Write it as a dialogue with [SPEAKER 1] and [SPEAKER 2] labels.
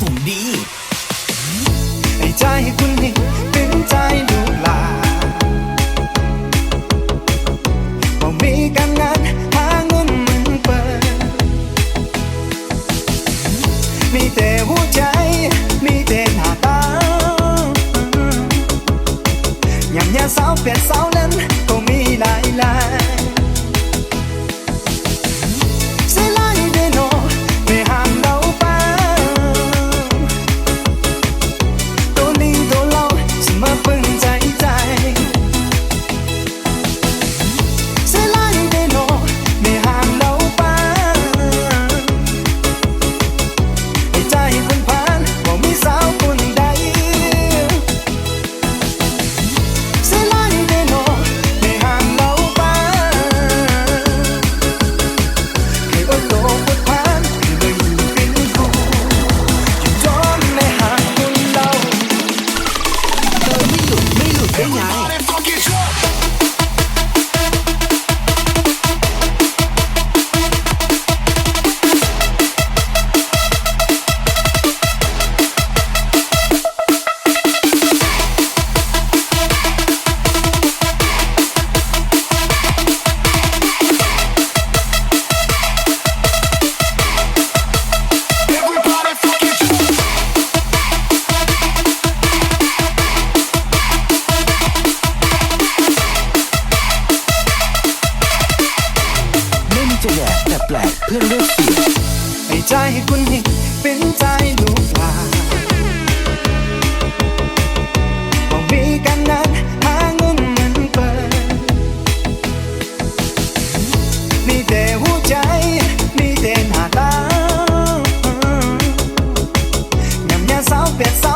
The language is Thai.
[SPEAKER 1] ผมดี
[SPEAKER 2] ให้ใจให้คุณนี่เป็นใจดูหลานบ่มีการงานหาเงินมันเปิด มีแต่หัวใจ มีแต่หน้าตายามยาสาวเป็ดสาวะแย่แต่แปลกเพื่อนเลือกสีให้ใจให้คุณหิเป็นใจลูกลาบอกมีกันนั้นหาเงินมันเปิดมีแต่หัวใจมีแต่หน้า
[SPEAKER 1] ตางามยาสา
[SPEAKER 2] วเปียดสาว